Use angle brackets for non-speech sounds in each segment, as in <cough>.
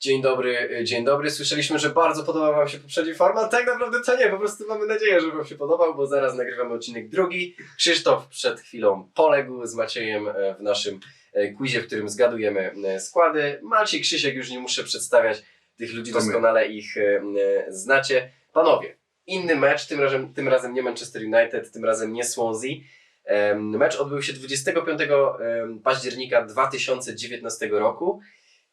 Dzień dobry, y, dzień dobry. Słyszeliśmy, że bardzo podobał Wam się poprzedni format. Tak naprawdę to nie, po prostu mamy nadzieję, że Wam się podobał, bo zaraz nagrywamy odcinek drugi. Krzysztof przed chwilą poległ z Maciejem e, w naszym e, quizie, w którym zgadujemy e, składy. Maciej, Krzysiek, już nie muszę przedstawiać tych ludzi, doskonale ich e, e, znacie. Panowie, inny mecz, tym razem, tym razem nie Manchester United, tym razem nie Swansea. Mecz odbył się 25 em, października 2019 roku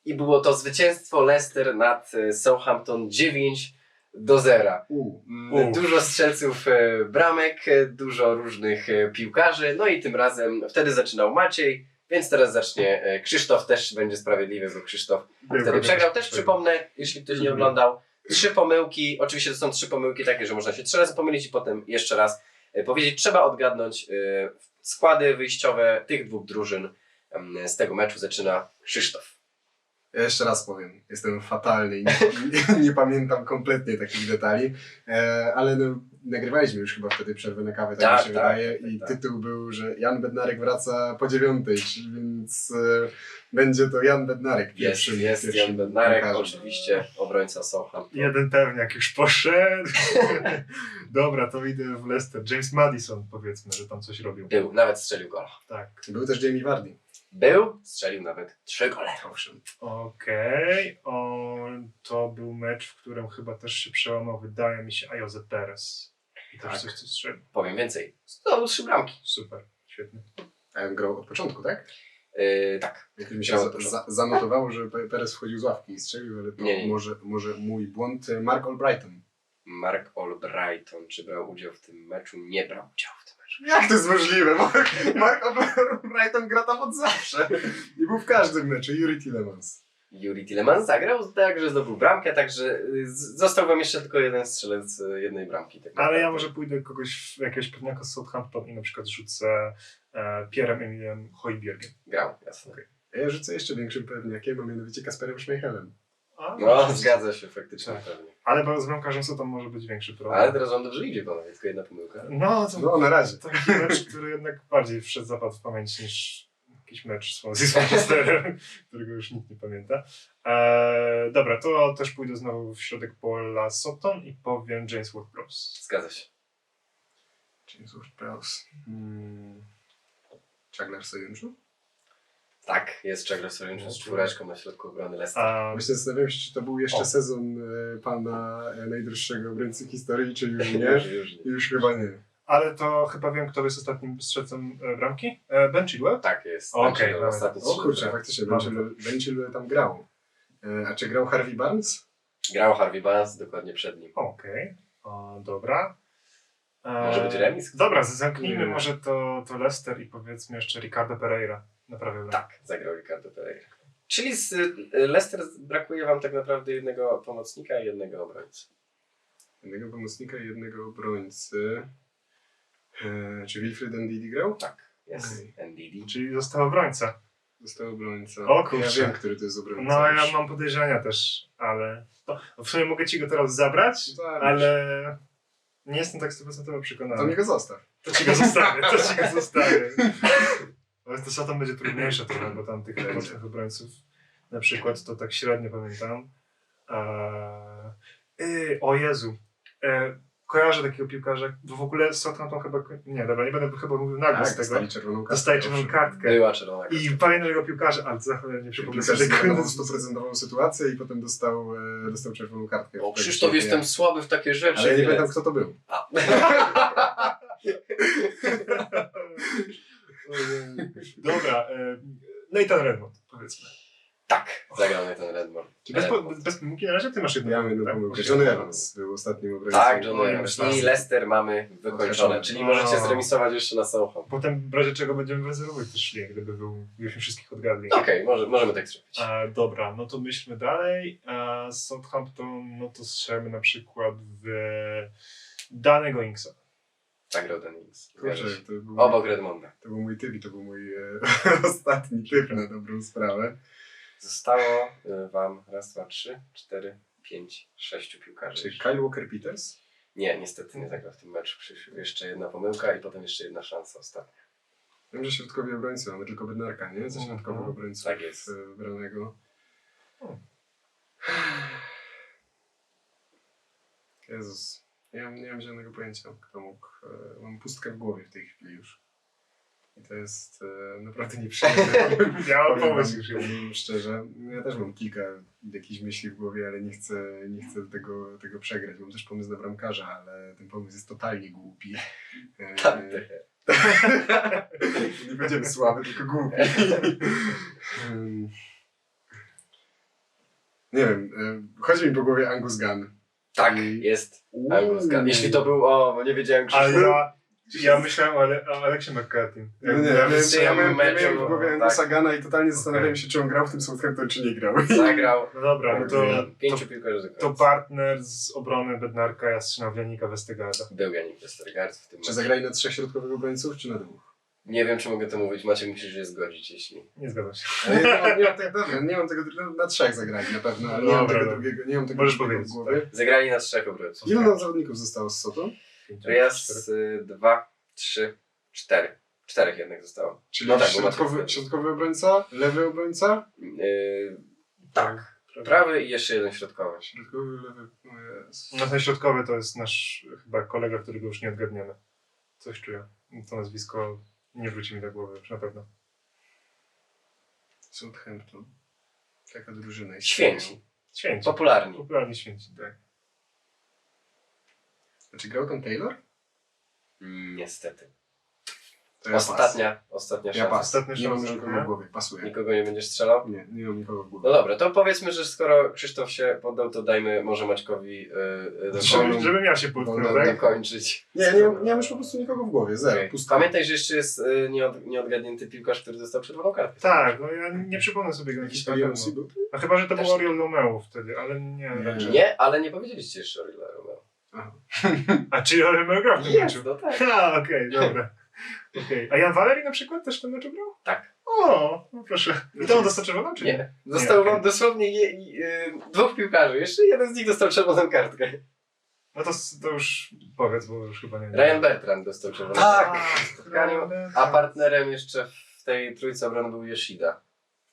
i było to zwycięstwo Leicester nad e, Southampton 9 do 0. U. Mm, U. Dużo strzelców e, bramek, e, dużo różnych piłkarzy, no i tym razem wtedy zaczynał Maciej, więc teraz zacznie Krzysztof, też będzie sprawiedliwy, bo Krzysztof wtedy przegrał. Też przypomnę, jeśli ktoś nie oglądał, trzy pomyłki, oczywiście to są trzy pomyłki takie, że można się trzy razy pomylić i potem jeszcze raz powiedzieć. Trzeba odgadnąć składy wyjściowe tych dwóch drużyn z tego meczu. Zaczyna Krzysztof. Ja jeszcze raz powiem, jestem fatalny i nie, <laughs> nie, nie pamiętam kompletnie takich detali, e, ale no, nagrywaliśmy już chyba wtedy przerwę na kawę, tak, Tak, mi się tak, wydaje, tak, i tak. tytuł był, że Jan Bednarek wraca po dziewiątej, więc e, będzie to Jan Bednarek Jest, pierwszy. jest pierwszy Jan Bednarek, oczywiście obrońca Southampton. Jeden pewniak już poszedł. <laughs> Dobra, to idę w Leicester. James Madison powiedzmy, że tam coś robił. Był, nawet strzelił gola. Tak. Był też Jamie Vardy. Był, strzelił nawet trzy gole. Owszem. Okej. O, To był mecz, w którym chyba też się przełamał, wydaje mi się, Ayoze Perez. I też Tak. coś coś strzelił. Powiem więcej. Zdobył trzy bramki. Super, świetnie. A on grał od początku, tak? Yy, tak. Jakoś mi się Grał za, od początku. za, zanotowało, że Pe- Perez wchodził z ławki i strzelił, ale to Nie, nie. Może, może mój błąd. Mark Albrighton. Mark Albrighton, czy brał udział w tym meczu? Nie brał udziału w. Jak to jest możliwe? Mark, Mark Albrighton gra tam od zawsze. I był w każdym meczu. Yuri Tillemans. Yuri Tillemans zagrał, także zdobył bramkę, także z- został wam jeszcze tylko jeden strzelec yy, jednej bramki. Tak Ale ja może pójdę kogoś, jakiegoś pewniaka z Southampton i na przykład rzucę e, Pierrem Emiliem Hojbiergiem. Grał, jasne. A ja rzucę jeszcze większym pewniakiem, a mianowicie Kasperem Schmeichelem. A, No, zgadza się faktycznie Tak. pewnie. Ale bo z bramkarzem co tam może być większy problem. Ale teraz wam dobrze idzie, panowie, tylko jedna pomyłka. No, to No, na razie. taki mecz, który jednak bardziej wszedł zapadł w pamięć niż jakiś mecz z z Manchesterem, <laughs> którego już nikt nie pamięta. Eee, dobra, to też pójdę znowu w środek pola Sutton i powiem James Ward-Prowse. Zgadza się. James Ward-Prowse. Hmm. Chaglar Sojunczu? Tak, jest Czegro Sojunczu z czwóreczką na środku obrony Leicester. A, Myślę, zastanawiam się, czy to był jeszcze O. sezon e, pana e, najdroższego obrońcy historii, czy już <laughs> nie. Już, już nie. Już chyba nie. ale to chyba wiem, kto jest ostatnim strzelcem e, bramki. E, ben Chilwell? Tak jest. Okej, dobra. ostatni O kurczę, faktycznie, Ben Chilwell- Ben Chilwell tam grał. E, A czy grał Harvey Barnes? Grał Harvey Barnes dokładnie przed nim. Okej, O, dobra. Może być remis? Dobra, zamknijmy Nie. może to, to Leicester i powiedzmy jeszcze Ricardo Pereira. Naprawdę. Tak, zagrał Ricardo Pereira. Czyli z y, Leicester brakuje wam tak naprawdę jednego pomocnika i jednego obrońcy. Jednego pomocnika i jednego obrońcy. E, Czy Wilfred Ndidi grał? Tak, jest Okej. NDD. Czyli został obrońca. Został obrońca. O kurczę. Ja wiem, który to jest obrońca. No ja mam podejrzenia też, ale to, w sumie mogę ci go teraz zabrać, Tak. ale nie jestem tak 100% przekonany. To mnie go zostaw. To ci go zostawię, to ci go zostawię. <laughs> Ale to Satan będzie trudniejsze trochę, bo tam tych <clears throat> mocnych obrońców na przykład to tak średnio pamiętam. Eee, yy, o Jezu. Eee, kojarzę takiego piłkarza, bo w ogóle Southampton chyba... Nie, dobra, nie będę chyba mówił nagło Tak, z tego. dostali czerwoną kartkę. Dostaje czerwoną kartkę. Była czerwona kartka. I pamiętam tego piłkarza, ale za cholerę nie przypomnę sobie stuprocentową sytuację i potem dostał, e, dostał czerwoną kartkę. O, Tak, Krzysztof, nie- jestem słaby w takie rzeczy. Ale ja nie pamiętam kto to był. A. <laughs> <laughs> Dobra, e, Nathan Redmond, powiedzmy. tak, zagrał ten Redmond. Czy bez, po- Redmond. bez pomyłki na razie ty masz jedną Ja mam jedną tak? pomyłkę. Johnny Evans był ostatnim obrońcą. Tak, John Evans. myślałem. I Leicester mamy wykończone, czyli możecie O. zremisować jeszcze na Southampton. Potem w razie czego będziemy rezerwować też szli, gdyby był, gdybyśmy wszystkich odgadli. Okej, może, możemy tak zrobić. A, dobra, no to myślmy dalej. A, z Southampton, no to strzelmy na przykład w danego Inksa tak Nix. Kurczę, Obok Redmonda. To był mój typ i to był mój e, <laughs> ostatni typ na dobrą sprawę. Zostało e, Wam raz, dwa, trzy, cztery, pięć, sześciu piłkarzy. Czy Kyle Walker-Peters? Nie, niestety nie zagrał w tym meczu. Jeszcze jedna pomyłka i potem jeszcze jedna szansa ostatnia. Wiem, że środkowi obrońcy mamy tylko Bednarka, nie? Ze mhm. środkowego mm obrońcy tak jest. E, wybranego. Hmm. Jezus. Nie mam, nie mam zielonego pojęcia, kto mógł. E, mam pustkę w głowie w tej chwili już. I to jest e, naprawdę nieprzyjemne. <laughs> Ja mam Powiem pomysł już. szczerze, ja też mam kilka jakichś myśli w głowie, ale nie chcę, nie chcę tego, tego przegrać. Mam też pomysł na bramkarza, ale ten pomysł jest totalnie głupi. E, <laughs> nie będziemy słaby, tylko głupi. <laughs> Nie wiem, e, chodzi mi po głowie Angus Gunn. Tak, I- jest Gunn. Jeśli to był, o, nie wiedziałem, Ale Krzysztof. ja, ja myślałem o, Ale, o Aleksie McCarthy. No nie, ja miałem, ja miałem, ja miałem w głowie tak. Gunna i totalnie zastanawiałem się, czy on grał w tym Southampton, czy nie grał. <laughs> Zagrał No dobra, no to, pięciu piłkarzy do to partner z obrony Bednarka Jastrzębia Janika Westergaarda. Był Janik Westergaard w tym Czy zagrali na trzech środkowych obrońców, czy na dwóch? Nie wiem, czy mogę to mówić. Maciek musisz się zgodzić, jeśli... Nie zgadzam się. Nie, mam, nie, mam tego, dobra, nie mam tego, dru- na trzech zagrali na pewno, ale nie mam tego drugiego, nie mam tego Możesz drugiego powiedzieć, w głowie. Zagrali na trzech obrońców. Ilu nam zawodników zostało z Soto? Raz, y, dwa, trzy, cztery. Czterech jednak zostało. Czyli No tak, bo środkowy, środkowy obrońca, lewy obrońca? Yy, tak. Prawy i jeszcze jeden środkowy. Środkowy, lewy, o Jezu. No ten środkowy to jest nasz chyba kolega, którego już nie odgadniemy. Coś czuję. To nazwisko nie wróci mi do głowy już na pewno. Southampton. Taka drużyna. jest. Święci. Święci. Popularni. Popularni święci, tak. Znaczy grał tam Taylor? Niestety. To ja pas. Ostatnia, ostatnia Ja szansa. pas. Ostatnia Nie mam szansa, nikogo nie? w głowie, pasuje. Nikogo nie będziesz strzelał? Nie, nie mam nikogo w głowie. No dobra, to powiedzmy, że skoro Krzysztof się poddał, to dajmy może Maćkowi yy, yy, Żeby- Żeby, żebym ja się potknął, do- tak? dokończyć. Nie, nie, mam- nie mam już po prostu nikogo w głowie, zero, Okej. pusto. Pamiętaj, że jeszcze jest yy, nieod, nieodgadnięty piłkarz, który dostał czerwoną kartę. Tak, no ja nie przypomnę sobie go Jakiś był? A chyba, że to Też był. Oriol Romeo wtedy, ale nie. Nie. Nie, ale nie powiedzieliście jeszcze o Rilla Romeo. A czy Oriol Romeo grał w tym meczu? no tak. A, okej, <laughs> dobra. Okej. A Jan Valery na przykład też w tym meczu grał? Tak. O, no proszę. I to on dostał czerwoną, czy nie? Nie. Okej. wam dosłownie je, je, dwóch piłkarzy. Jeszcze jeden z nich dostał czerwoną kartkę. No to, to już powiedz, bo już chyba nie wiem. Ryan Bertrand dostał czerwoną Tak. kartkę. A, partnerem jeszcze w tej trójce obrony był Yoshida.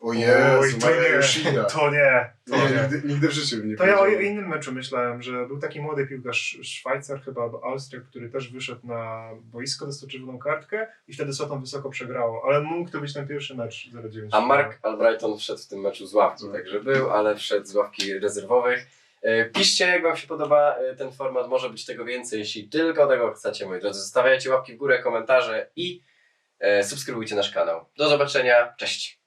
O Oj, Jezu, to Maja nie, Yoshida. to nie, to Nie, nie. nigdy, nigdy w życiu bym nie To ja o innym meczu myślałem, że był taki młody piłkarz Szwajcar chyba, albo Austriak, który też wyszedł na boisko, dostał czerwoną kartkę i wtedy Soton wysoko przegrało, ale mógł to być ten pierwszy mecz 0-9. A Mark Albrighton wszedł w tym meczu z ławki, także był, ale wszedł z ławki rezerwowych. E, Piszcie, jak Wam się podoba e, ten format, może być tego więcej, jeśli tylko tego chcecie, moi drodzy. Zostawiajcie łapki w górę, komentarze i e, subskrybujcie nasz kanał. Do zobaczenia, cześć!